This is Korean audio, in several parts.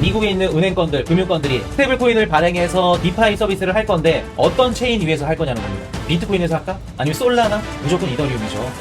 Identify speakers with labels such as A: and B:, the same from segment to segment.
A: 미국에 있는 은행권들, 금융권들이 스테이블 코인을 발행해서 디파이 서비스를 할 건데 어떤 체인 위에서 할 거냐는 겁니다. 비트코인에서 할까? 아니면 솔라나? 무조건 이더리움이죠.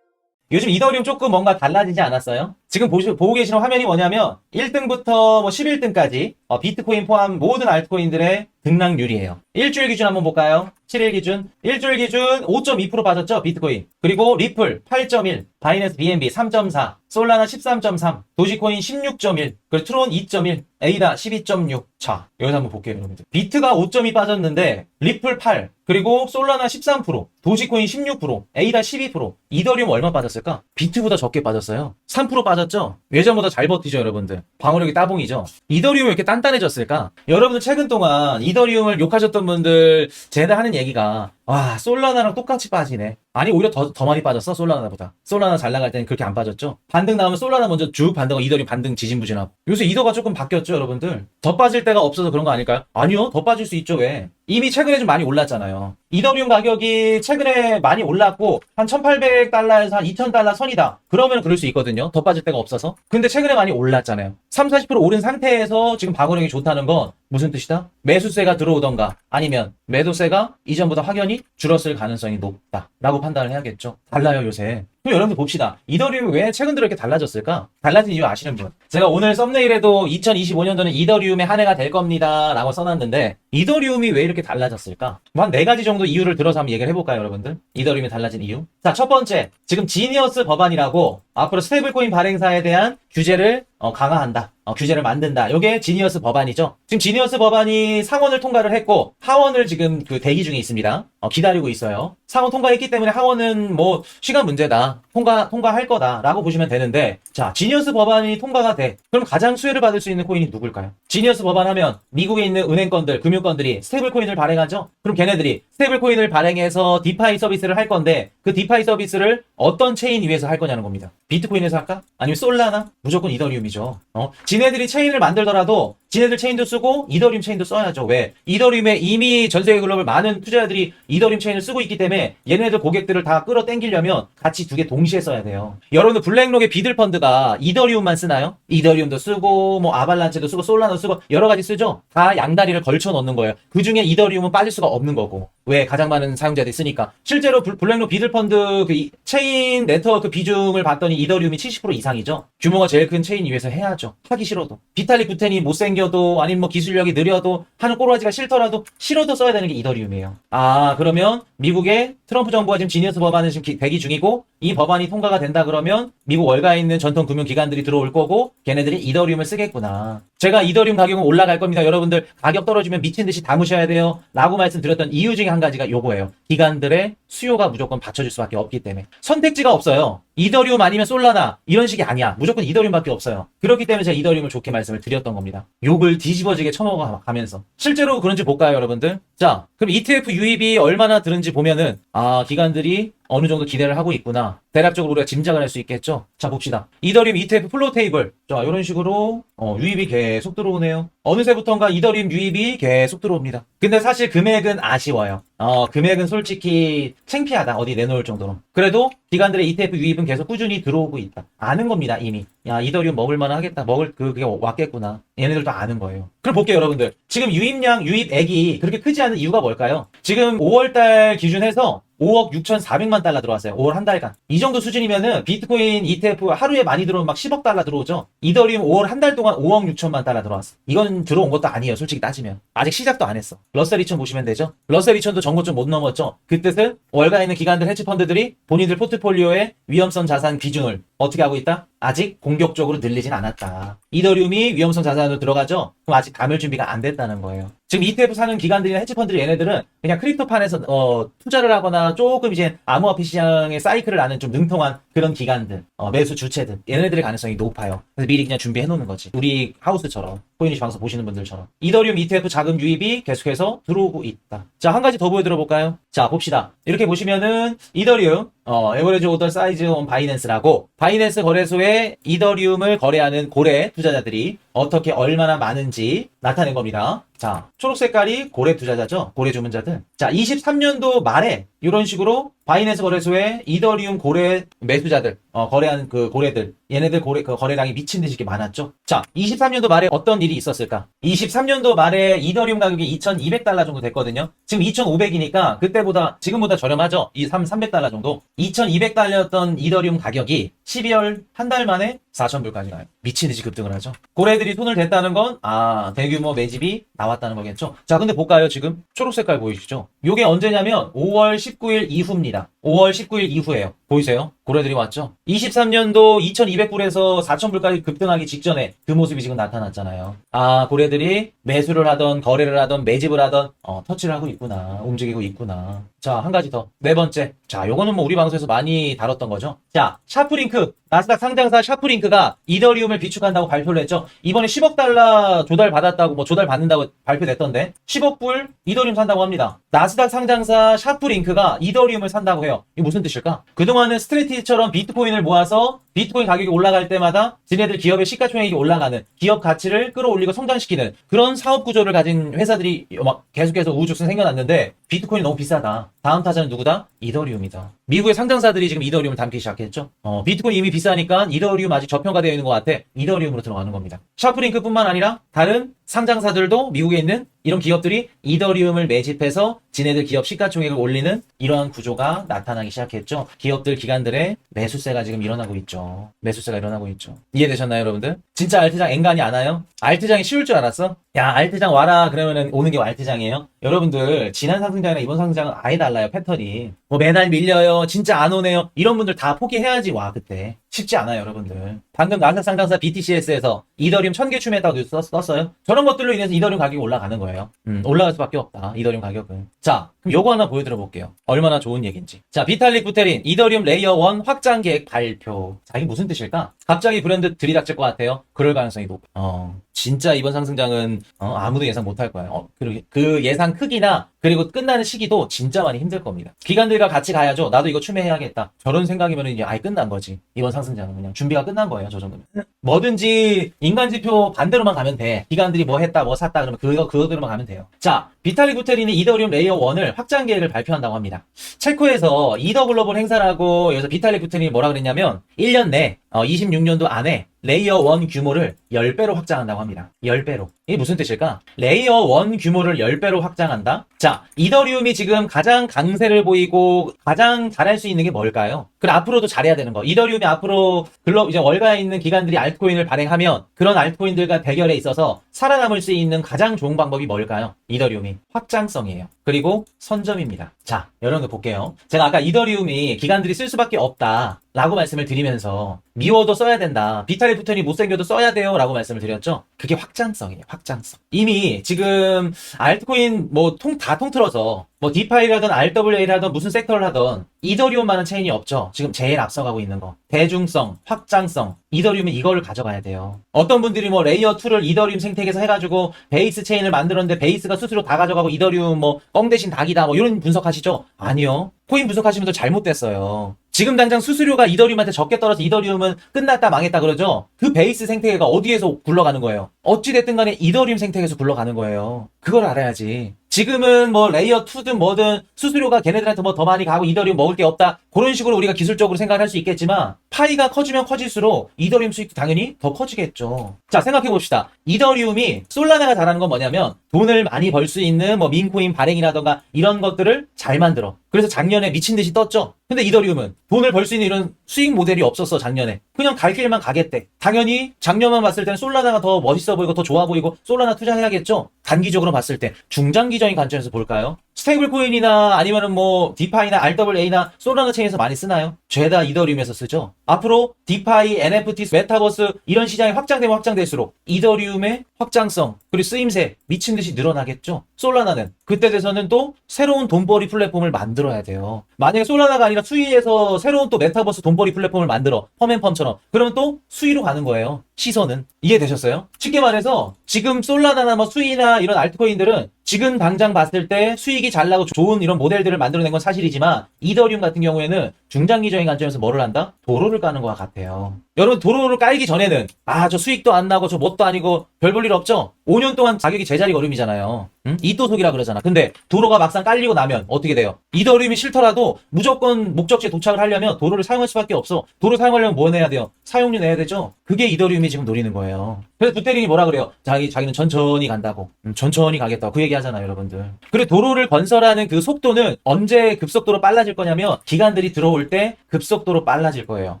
A: 요즘 이더리움 조금 뭔가 달라지지 않았어요? 지금 보시, 보고 계시는 화면이 뭐냐면 1등부터 뭐 11등까지 어, 비트코인 포함 모든 알트코인들의 등락률이에요. 일주일 기준 한번 볼까요? 7일 기준. 일주일 기준 5.2% 빠졌죠? 비트코인. 그리고 리플 8.1, 바이낸스 BNB 3.4, 솔라나 13.3, 도지코인 16.1, 그리고 트론 2.1, 에이다 12.6. 자, 여기서 한번 볼게요, 여러분들. 비트가 5.2 빠졌는데 리플 8, 그리고 솔라나 13%, 도지코인 16%, 에이다 12%, 이더리움 얼마 빠졌을까? 비트보다 적게 빠졌어요. 3% 빠졌 죠? 예전보다 잘 버티죠, 여러분들. 방어력이 따봉이죠. 이더리움이 왜 이렇게 단단해졌을까? 여러분들 최근 동안 이더리움을 욕하셨던 분들 제가 하는 얘기가 와 솔라나랑 똑같이 빠지네. 아니 오히려 더, 더 많이 빠졌어 솔라나보다. 솔라나 잘 나갈 때는 그렇게 안 빠졌죠. 반등 나오면 솔라나 먼저 쭉 반등하고 이더리움 반등 지진부진하고. 요새 이더가 조금 바뀌었죠, 여러분들. 더 빠질 때가 없어서 그런 거 아닐까요? 아니요, 더 빠질 수 있죠, 왜? 이미 최근에 좀 많이 올랐잖아요. 이더리움 가격이 최근에 많이 올랐고 한 1,800달러에서 한 2,000달러 선이다. 그러면 그럴 수 있거든요. 더 빠질 데가 없어서. 근데 최근에 많이 올랐잖아요. 3, 40% 오른 상태에서 지금 방어력이 좋다는 건 무슨 뜻이다? 매수세가 들어오던가 아니면 매도세가 이전보다 확연히 줄었을 가능성이 높다. 라고 판단을 해야겠죠. 달라요, 요새. 그럼 여러분들 봅시다. 이더리움이 왜 최근 들어 이렇게 달라졌을까? 달라진 이유 아시는 분? 제가 오늘 썸네일에도 2025년도는 이더리움의 한 해가 될 겁니다. 라고 써놨는데, 이더리움이 왜 이렇게 달라졌을까? 뭐 한 네 가지 정도 이유를 들어서 한번 얘기를 해볼까요, 여러분들? 이더리움이 달라진 이유? 자, 첫 번째. 지금 지니어스 법안이라고 앞으로 스테이블코인 발행사에 대한 규제를 어, 강화한다. 어, 규제를 만든다. 이게 지니어스 법안이죠. 지금 지니어스 법안이 상원을 통과를 했고 하원을 지금 그 대기 중에 있습니다. 어, 기다리고 있어요. 상원 통과했기 때문에 하원은 뭐 시간 문제다. 통과 통과할 거다라고 보시면 되는데 자 지니어스 법안이 통과가 돼. 그럼 가장 수혜를 받을 수 있는 코인이 누굴까요? 지니어스 법안 하면 미국에 있는 은행권들, 금융권들이 스테이블 코인을 발행하죠. 그럼 걔네들이 스테이블 코인을 발행해서 디파이 서비스를 할 건데 그 디파이 서비스를 어떤 체인 위에서 할 거냐는 겁니다. 비트코인에서 할까? 아니면 솔라나? 무조건 이더리움이죠. 어? 지네들이 체인을 만들더라도 지네들 체인도 쓰고 이더리움 체인도 써야죠. 왜? 이더리움에 이미 전 세계 글로벌 많은 투자자들이 이더리움 체인을 쓰고 있기 때문에 얘네들 고객들을 다 끌어당기려면 같이 두 개 동시에 써야 돼요. 여러분들 블랙록의 비들 펀드가 이더리움만 쓰나요? 이더리움도 쓰고 뭐 아발란체도 쓰고 솔라노 쓰고 여러 가지 쓰죠. 다 양다리를 걸쳐 넣는 거예요. 그 중에 이더리움은 빠질 수가 없는 거고. 왜? 가장 많은 사용자들이 쓰니까. 실제로 블- 블랙록 비들 펀드 그 이- 체인 네트워크 비중을 봤더니 이더리움이 70% 이상이죠. 규모가 제일 큰 체인 위에서 해야죠. 하기 싫어도. 비탈릭 구텐이 못생겨 도 아니면 뭐 기술력이 느려도 하는 꼬라지가 싫더라도 싫어도 써야 되는 게 이더리움이에요. 아, 그러면 미국의 트럼프 정부가 지금 지니어스 법안을 지금 기- 대기 중이고 이 법안이 통과가 된다 그러면 미국 월가에 있는 전통 금융 기관들이 들어올 거고 걔네들이 이더리움을 쓰겠구나. 제가 이더리움 가격은 올라갈 겁니다. 여러분들 가격 떨어지면 미친 듯이 담으셔야 돼요. 라고 말씀드렸던 이유 중에 한 가지가 요거예요. 기관들의 수요가 무조건 받쳐줄 수밖에 없기 때문에 선택지가 없어요. 이더리움 아니면 솔라나 이런 식이 아니야. 무조건 이더리움밖에 없어요. 그렇기 때문에 제가 이더리움을 좋게 말씀을 드렸던 겁니다. 욕을 뒤집어지게 쳐먹어 가면서 실제로 그런지 볼까요, 여러분들? 자, 그럼 ETF 유입이 얼마나 드는지 보면은 아 기관들이 어느 정도 기대를 하고 있구나. 대략적으로 우리가 짐작을 할 수 있겠죠? 자, 봅시다. 이더리움 ETF 플로 테이블. 자, 이런 식으로 어, 유입이 계속 들어오네요. 어느새부턴가 이더리움 유입이 계속 들어옵니다. 근데 사실 금액은 아쉬워요. 어, 금액은 솔직히 창피하다. 어디 내놓을 정도로. 그래도 기관들의 ETF 유입은 계속 꾸준히 들어오고 있다. 아는 겁니다, 이미. 야, 이더리움 먹을만 하겠다. 먹을, 그, 그게 왔겠구나. 얘네들도 아는 거예요. 그럼 볼게요, 여러분들. 지금 유입량, 유입액이 그렇게 크지 않은 이유가 뭘까요? 지금 5월달 기준해서 5억 6,400만 달러 들어왔어요. 5월 한 달간. 이 정도 수준이면은 비트코인 ETF 하루에 많이 들어오면 막 10억 달러 들어오죠. 이더리움 5월 한 달 동안 5억 6천만 달러 들어왔어. 이건 들어온 것도 아니에요. 솔직히 따지면. 아직 시작도 안 했어. 러셀 2천 보시면 되죠. 러셀 2천도 전고점 못 넘었죠. 그 뜻은 월가에 있는 기관들 헤지펀드들이 본인들 포트폴리오의 위험성 자산 비중을 어떻게 하고 있다? 아직 공격적으로 늘리진 않았다. 이더리움이 위험성 자산으로 들어가죠? 그럼 아직 담을 준비가 안 됐다는 거예요. 지금 ETF 사는 기관들이나 헤지펀드 얘네들은 그냥 크립토판에서 어, 투자를 하거나 조금 이제 암호화폐 시장의 사이클을 아는 좀 능통한 그런 기관들, 어, 매수 주체들 얘네들의 가능성이 높아요. 그래서 미리 그냥 준비해 놓는 거지. 우리 하우스처럼 코인이시 방송 보시는 분들처럼 이더리움 ETF 자금 유입이 계속해서 들어오고 있다. 자, 한 가지 더 보여드려 볼까요? 자, 봅시다. 이렇게 보시면은 이더리움 어, 에버리지 오더 사이즈 온 바이낸스라고 바이낸스 거래소에 이더리움을 거래하는 고래 투자자들이 어떻게 얼마나 많은지 나타낸 겁니다. 자, 초록 색깔이 고래 투자자죠. 고래 주문자들. 자, 23년도 말에 이런 식으로 바이낸스 거래소에 이더리움 고래 매수자들, 어, 거래하는 그 고래들 얘네들 거래, 그 거래량이 미친 듯이 많았죠. 자, 23년도 말에 어떤 일이 있었을까? 23년도 말에 이더리움 가격이 2,200달러 정도 됐거든요. 지금 2,500이니까 그때보다 지금보다 저렴하죠. 이 3, 300달러 정도. 2,200달러였던 이더리움 가격이 12월 한 달 만에 4,000불까지 가요. 미친 듯이 급등을 하죠. 고래들이 손을 댔다는 건, 아, 대규모 매집이 나왔다는 거겠죠. 자, 근데 볼까요, 지금? 초록 색깔 보이시죠? 요게 언제냐면 5월 19일 이후입니다. 5월 19일 이후에요. 보이세요? 고래들이 왔죠? 23년도 2,200불에서 4,000불까지 급등하기 직전에 그 모습이 지금 나타났잖아요. 아, 고래들이 매수를 하던, 거래를 하던, 매집을 하던, 어, 터치를 하고 있구나. 움직이고 있구나. 자, 한 가지 더. 네 번째. 자, 요거는 뭐 우리 방송에서 많이 다뤘던 거죠. 자, 샤프링크. 나스닥 상장사 샤프링크가 이더리움을 비축한다고 발표를 했죠. 이번에 10억 달러 조달 받았다고, 뭐 조달 받는다고 발표됐던데, 10억 불 이더리움 산다고 합니다. 나스닥 상장사 샤프링크가 이더리움을 산다고 해요. 이게 무슨 뜻일까? 그동안은 스트레티처럼 비트코인을 모아서 비트코인 가격이 올라갈 때마다 지네들 기업의 시가총액이 올라가는 기업 가치를 끌어올리고 성장시키는 그런 사업 구조를 가진 회사들이 막 계속해서 우후죽순 생겨났는데 비트코인이 너무 비싸다. 다음 타자는 누구다? 이더리움이다. 미국의 상장사들이 지금 이더리움을 담기 시작했죠. 어, 비트코인 이미 비싸니까 이더리움 아직 저평가되어 있는 것 같아. 이더리움으로 들어가는 겁니다. 샤프링크뿐만 아니라 다른 상장사들도 미국에 있는 이런 기업들이 이더리움을 매집해서 지네들 기업 시가총액을 올리는 이러한 구조가 나타나기 시작했죠. 기업들 기관들의 매수세가 지금 일어나고 있죠. 매수세가 일어나고 있죠. 이해되셨나요, 여러분들? 진짜 알트장 앵간이 안 와요? 알트장이 쉬울 줄 알았어? 야, 알트장 와라 그러면은 오는 게 알트장이에요? 여러분들 지난 상승장이나 이번 상승장은 아예 달라요, 패턴이. 뭐 매달 밀려요, 진짜 안 오네요. 이런 분들 다 포기해야지 와 그때. 쉽지 않아요, 여러분들. 방금 나스닥 상장사 BTCS에서 이더리움 1000개 추매했다고 뉴스 썼, 썼어요? 저런 것들로 인해서 이더리움 가격이 올라가는 거예요. 음, 올라갈 수밖에 없다. 이더리움 가격은. 자, 그럼 요거 하나 보여드려 볼게요. 얼마나 좋은 얘기인지. 자, 비탈릭 부테린 이더리움 레이어 1 확장 계획 발표. 자, 이게 무슨 뜻일까? 갑자기 브랜드 들이닥칠 것 같아요. 그럴 가능성이 높아. 어, 진짜 이번 상승장은 어, 아무도 예상 못할 거예요. 어, 그리고 그 예상 크기나 그리고 끝나는 시기도 진짜 많이 힘들 겁니다. 기관들과 같이 가야죠. 나도 이거 추매해야겠다. 저런 생각이면 이제 아예 끝난 거지. 이번 상승장은 그냥 준비가 끝난 거예요. 저 정도면. 뭐든지 인간 지표 반대로만 가면 돼. 기관들이 뭐 했다, 뭐 샀다 그러면 그거 그거대로만 가면 돼요. 자, 비탈리 구테린이 이더리움 레이어 1을 확장 계획을 발표한다고 합니다. 체코에서 이더 글로벌 행사라고 여기서 비탈리 구테린이 뭐라 그랬냐면 1년 내 어, 26년도 안에 레이어 1 규모를 10배로 확장한다고 합니다. 10배로. 이게 무슨 뜻일까? 레이어 1 규모를 10배로 확장한다? 자, 이더리움이 지금 가장 강세를 보이고 가장 잘할 수 있는 게 뭘까요? 그럼 앞으로도 잘해야 되는 거. 이더리움이 앞으로 글로 이제 월가에 있는 기관들이 알트코인을 발행하면 그런 알트코인들과 대결에 있어서 살아남을 수 있는 가장 좋은 방법이 뭘까요? 이더리움이 확장성이에요. 그리고 선점입니다. 자, 여러분 볼게요. 제가 아까 이더리움이 기관들이 쓸 수밖에 없다. 라고 말씀을 드리면서 미워도 써야 된다. 비타리 부턴이 못생겨도 써야 돼요. 라고 말씀을 드렸죠. 그게 확장성이에요. 확장성. 이미 지금 알트코인 뭐 통 다 통틀어서 뭐 디파이라든 RWA라든 무슨 섹터를 하던 이더리움만한 체인이 없죠. 지금 제일 앞서가고 있는 거. 대중성, 확장성. 이더리움은 이거를 가져가야 돼요. 어떤 분들이 뭐 레이어 2를 이더리움 생태계에서 해가지고 베이스 체인을 만들었는데 베이스가 스스로 다 가져가고 이더리움 뭐 뻥 대신 닭이다 뭐 이런 분석하시죠? 아니요. 코인 분석하시면서 잘못됐어요. 지금 당장 수수료가 이더리움한테 적게 떨어져 이더리움은 끝났다 망했다 그러죠? 그 베이스 생태계가 어디에서 굴러가는 거예요? 어찌됐든 간에 이더리움 생태계에서 굴러가는 거예요. 그걸 알아야지. 지금은 뭐 레이어 2든 뭐든 수수료가 걔네들한테 뭐 더 많이 가고 이더리움 먹을 게 없다. 그런 식으로 우리가 기술적으로 생각할 수 있겠지만 파이가 커지면 커질수록 이더리움 수익도 당연히 더 커지겠죠. 자, 생각해 봅시다. 이더리움이 솔라나가 잘하는 건 뭐냐면 돈을 많이 벌 수 있는 뭐 민코인 발행이라던가 이런 것들을 잘 만들어. 그래서 작년에 미친 듯이 떴죠. 근데 이더리움은 돈을 벌 수 있는 이런 수익 모델이 없었어, 작년에. 그냥 갈 길만 가겠대. 당연히 작년만 봤을 때는 솔라나가 더 멋있어 보이고 더 좋아 보이고 솔라나 투자해야겠죠? 단기적으로 봤을 때. 중장기적인 관점에서 볼까요? 스테이블 코인이나 아니면은 뭐 디파이나 RWA나 솔라나 체인에서 많이 쓰나요? 죄다 이더리움에서 쓰죠. 앞으로 디파이, NFT, 메타버스 이런 시장이 확장되면 확장될수록 이더리움의 확장성 그리고 쓰임새 미친 듯이 늘어나겠죠. 솔라나는 그때 돼서는 또 새로운 돈벌이 플랫폼을 만들어야 돼요. 만약에 솔라나가 아니라 수위에서 새로운 또 메타버스 돈벌이 플랫폼을 만들어 펌앤펌처럼 그러면 또 수위로 가는 거예요. 시선은 이해되셨어요? 쉽게 말해서 지금 솔라나나 뭐 수위나 이런 알트코인들은 지금 당장 봤을 때 수익이 잘 나고 좋은 이런 모델들을 만들어낸 건 사실이지만 이더리움 같은 경우에는 중장기적인 관점에서 뭐를 한다? 도로를 까는 것 같아요. 여러분 도로를 깔기 전에는 아 저 수익도 안 나고 저 뭣도 아니고 별 볼 일 없죠? 5년 동안 가격이 제자리 걸음이잖아요. 응? 이또속이라 그러잖아. 근데 도로가 막상 깔리고 나면 어떻게 돼요? 이더리움이 싫더라도 무조건 목적지에 도착을 하려면 도로를 사용할 수밖에 없어. 도로 사용하려면 뭐 내야 돼요? 사용료 내야 되죠? 그게 이더리움이 지금 노리는 거예요. 그래서 부테링이 뭐라 그래요? 자기, 자기는 천천히 간다고. 음, 천천히 가겠다고. 그 얘기 하잖아요, 여러분들. 그리고 도로를 건설하는 그 속도는 언제 급속도로 빨라질 거냐면 기관들이 들어올 때 급속도로 빨라질 거예요.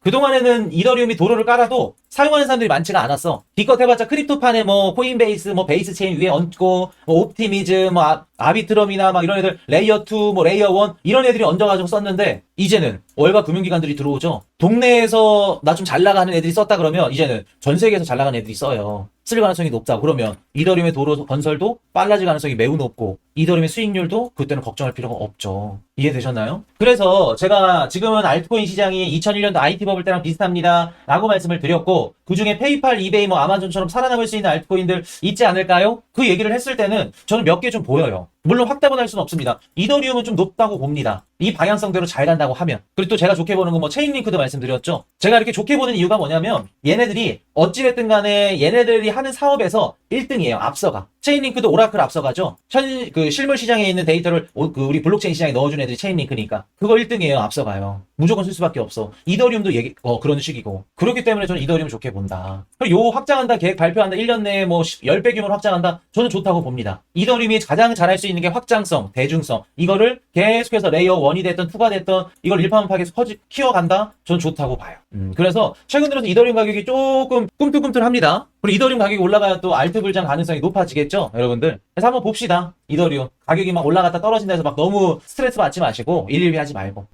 A: 그동안에는 이더리움이 도로를 깔아도 사용하는 사람들이 많지가 않았어. 기껏 해봤자 크립토판에 뭐 코인베이스, 뭐 베이스 체인 위에 얹고, 뭐 옵티미즘, 뭐 아, 아비트럼이나 막 이런 애들 레이어 2, 뭐 레이어 1 이런 애들이 얹어가지고 썼는데 이제는 월가 금융기관들이 들어오죠. 동네에서 나 좀 잘 나가는 애들이 썼다 그러면 이제는 전 세계에서 잘 나가는 애들이 써요. Oh. 쓸 가능성이 높다. 그러면 이더리움의 도로 건설도 빨라질 가능성이 매우 높고 이더리움의 수익률도 그때는 걱정할 필요가 없죠. 이해되셨나요? 그래서 제가 지금은 알트코인 시장이 2001년도 IT 버블 때랑 비슷합니다. 라고 말씀을 드렸고 그 중에 페이팔, 이베이, 뭐 아마존처럼 살아남을 수 있는 알트코인들 있지 않을까요? 그 얘기를 했을 때는 저는 몇 개 좀 보여요. 물론 확답은 할 수는 없습니다. 이더리움은 좀 높다고 봅니다. 이 방향성대로 잘 간다고 하면. 그리고 또 제가 좋게 보는 건 뭐 체인링크도 말씀드렸죠. 제가 이렇게 좋게 보는 이유가 뭐냐면 얘네들이 어찌됐든 간에 얘네들이 하는 사업에서 1등이에요. 앞서가. 체인링크도 오라클 앞서가죠. 현, 그 실물 시장에 있는 데이터를 오- 그 우리 블록체인 시장에 넣어준 애들이 체인링크니까. 그거 1등이에요. 앞서가요. 무조건 쓸 수밖에 없어. 이더리움도 얘기, 어, 그런 식이고. 그렇기 때문에 저는 이더리움 좋게 본다. 요 확장한다, 계획 발표한다, 1년 내에 뭐 10배 규모로 확장한다. 저는 좋다고 봅니다. 이더리움이 가장 잘할 수 있는 게 확장성, 대중성. 이거를 계속해서 레이어 1이 됐던 2가 됐던 이걸 일파만파하게 커지, 키워간다? 저는 좋다고 봐요. 음, 그래서 최근 들어서 이더리움 가격이 조금 꿈틀꿈틀합니다. 그리고 이더리움 가격이 올라가야 또 알트 불장 가능성이 높아지겠죠, 여러분들. 그래서 한번 봅시다. 이더리움 가격이 막 올라갔다 떨어진다 해서 막 너무 스트레스 받지 마시고 일일비 하지 말고